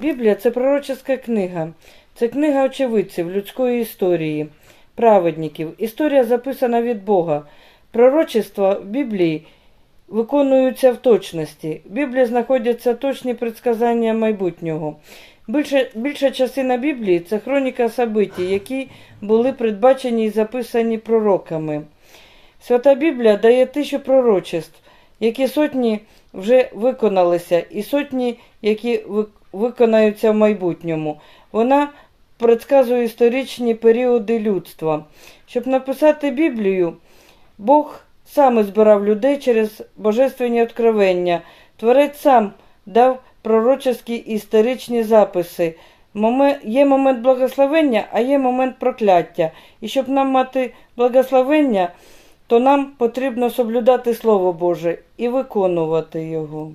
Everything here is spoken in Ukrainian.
Біблія це пророческа книга. Це книга очевидців людської історії, праведників. Історія записана від Бога. Пророчества в Біблії виконуються в точності. В Біблії знаходяться точні предсказання майбутнього. Більша, більша частина Біблії це хроніка событий, які були передбачені і записані пророками. Свята Біблія дає тисячу пророчеств, які сотні вже виконалися, і сотні, які ви- виконаються в майбутньому. Вона предсказує історичні періоди людства. Щоб написати Біблію, Бог сам збирав людей через божественні откровення. Творець сам дав пророчеські історичні записи. Є момент благословення, а є момент прокляття. І щоб нам мати благословення, то нам потрібно соблюдати Слово Боже і виконувати його.